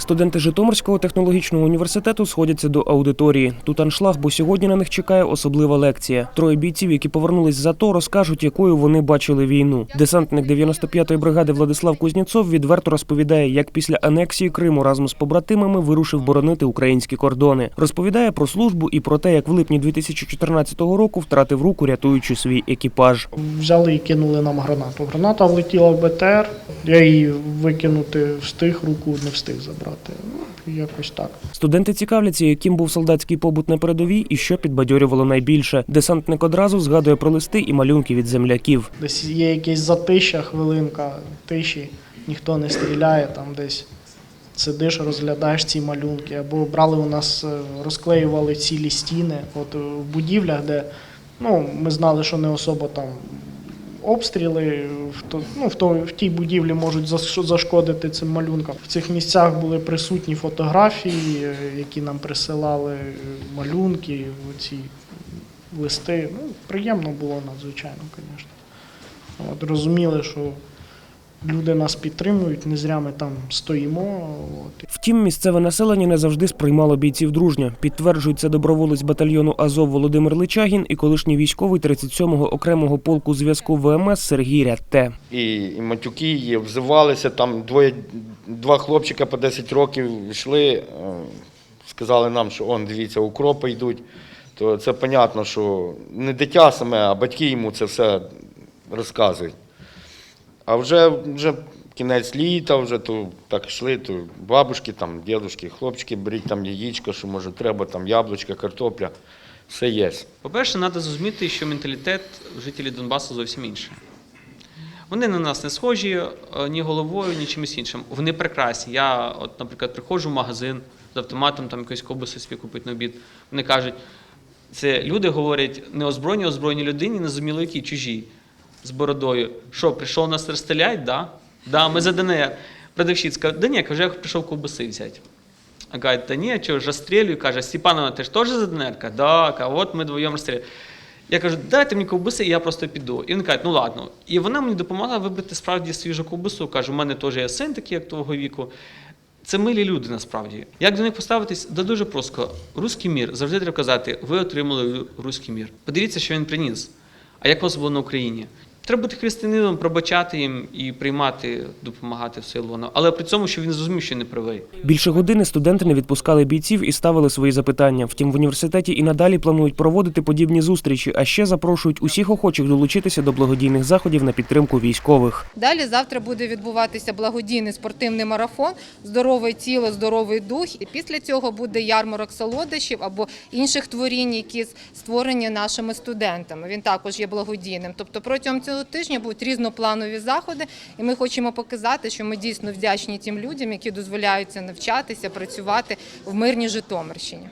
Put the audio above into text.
Студенти Житомирського технологічного університету сходяться до аудиторії. Тут аншлаг, бо сьогодні на них чекає особлива лекція. Троє бійців, які повернулись з АТО, розкажуть, якою вони бачили війну. Десантник 95-ї бригади Владислав Кузнєцов відверто розповідає, як після анексії Криму разом з побратимами вирушив боронити українські кордони. Розповідає про службу і про те, як в липні 2014 року втратив руку, рятуючи свій екіпаж. Взяли і кинули нам гранату. Граната влетіла в БТР, я її викинути встиг, руку не встиг забрати. Ну, якось так. Студенти цікавляться, яким був солдатський побут на передовій і що підбадьорювало найбільше. Десантник одразу згадує про листи і малюнки від земляків. Десь є якесь затища, хвилинка тиші, ніхто не стріляє, там десь сидиш, розглядаєш ці малюнки. Або брали у нас, е, розклеювали цілі стіни. От в будівлях, де ну, ми знали, що не особо там обстріли в, ну, в, то, в тій будівлі можуть зашкодити цим малюнкам. В цих місцях були присутні фотографії, е, які нам присилали, е, малюнки, ці листи. Ну, приємно було надзвичайно, звісно. От, розуміли, що люди нас підтримують, не зря ми там стоїмо. От. Втім, місцеве населення не завжди сприймало бійців дружньо. Підтверджують це доброволець батальйону Азов Володимир Личагін і колишній військовий 37-го окремого полку зв'язку ВМС Сергій Рятте. і, і матюки, і взивалися. Там двоє, два хлопчика по 10 років йшли, е, сказали нам, що он, дивіться, укропи йдуть. То це понятно, що не дитя саме, а батьки йому це все розказують. А вже, вже кінець літа, вже то так йшли, то бабушки, там, дідушки, хлопчики, беріть там яєчко, що може треба, там яблучка, картопля, все є. По-перше, треба зрозуміти, що менталітет жителів Донбасу зовсім інший. Вони на нас не схожі е, ні головою, ні чимось іншим. Вони прекрасні. Я, от, наприклад, приходжу в магазин з автоматом, там якоїсь ковбаси собі купити на обід. Вони кажуть, це люди говорять не озброєні, озброєні людині, незуміло які чужі з бородою. Що, прийшов нас розстріляти? Да? Да, ми за ДНР. Продавщиць каже, да ні, каже, я прийшов ковбаси взяти. А кажуть, та ні, чого ж розстрілюю? Каже, Степанова, ти ж теж за ДНР? Каже, да, каже, от ми двоєм розстрілюємо. Я кажу, дайте мені ковбаси, і я просто піду. І він каже, ну ладно. І вона мені допомогла вибрати справді свіжу ковбасу. Каже, у мене теж є син такий, як твого віку. Це милі люди насправді. Як до них поставитись? Да дуже просто. Руський мір завжди треба казати, ви отримали руський мір. Подивіться, що він приніс. А як у вас було на Україні? Треба бути християнином, пробачати їм і приймати, допомагати все лоно. Але при цьому, що він зрозумів, що не правий. Більше години студенти не відпускали бійців і ставили свої запитання. Втім, в університеті і надалі планують проводити подібні зустрічі, а ще запрошують усіх охочих долучитися до благодійних заходів на підтримку військових. Далі завтра буде відбуватися благодійний спортивний марафон Здорове тіло, здоровий дух. І після цього буде ярмарок солодощів або інших творінь, які створені нашими студентами. Він також є благодійним. Тобто протягом цього тижня будуть різнопланові заходи, і ми хочемо показати, що ми дійсно вдячні тим людям, які дозволяються навчатися, працювати в мирній Житомирщині.